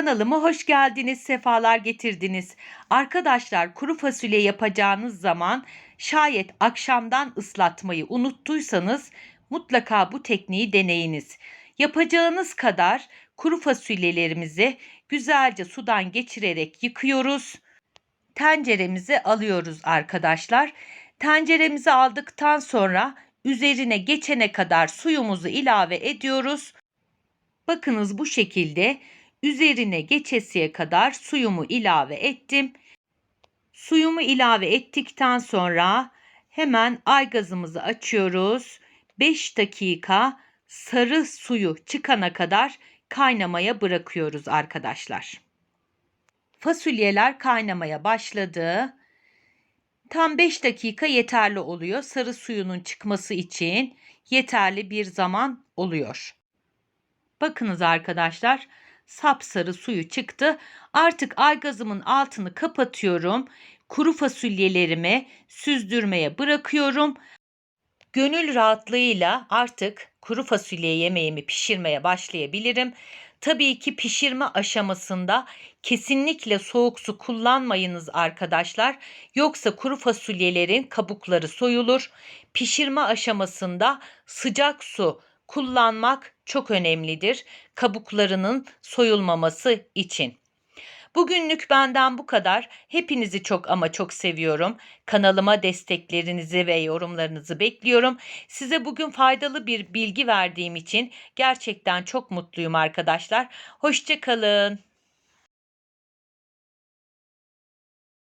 Kanalıma hoş geldiniz, sefalar getirdiniz. Arkadaşlar kuru fasulye yapacağınız zaman şayet akşamdan ıslatmayı unuttuysanız mutlaka bu tekniği deneyiniz. Yapacağınız kadar kuru fasulyelerimizi güzelce sudan geçirerek yıkıyoruz. Tenceremizi alıyoruz arkadaşlar. Tenceremizi aldıktan sonra üzerine geçene kadar suyumuzu ilave ediyoruz. Bakınız bu şekilde üzerine geçesiye kadar suyumu ilave ettim. Suyumu ilave ettikten sonra hemen aygazımızı açıyoruz. 5 dakika sarı suyu çıkana kadar kaynamaya bırakıyoruz arkadaşlar. Fasulyeler kaynamaya başladı. Tam 5 dakika yeterli oluyor. Sarı suyunun çıkması için yeterli bir zaman oluyor. Bakınız arkadaşlar sapsarı suyu çıktı. Artık aygazımın altını kapatıyorum. Kuru fasulyelerimi süzdürmeye bırakıyorum. Gönül rahatlığıyla artık kuru fasulye yemeğimi pişirmeye başlayabilirim. Tabii ki pişirme aşamasında kesinlikle soğuk su kullanmayınız arkadaşlar. Yoksa kuru fasulyelerin kabukları soyulur. Pişirme aşamasında sıcak su kullanmak çok önemlidir kabuklarının soyulmaması için. Bugünlük benden bu kadar. Hepinizi çok ama çok seviyorum. Kanalıma desteklerinizi ve yorumlarınızı bekliyorum. Size bugün faydalı bir bilgi verdiğim için gerçekten çok mutluyum arkadaşlar. Hoşçakalın.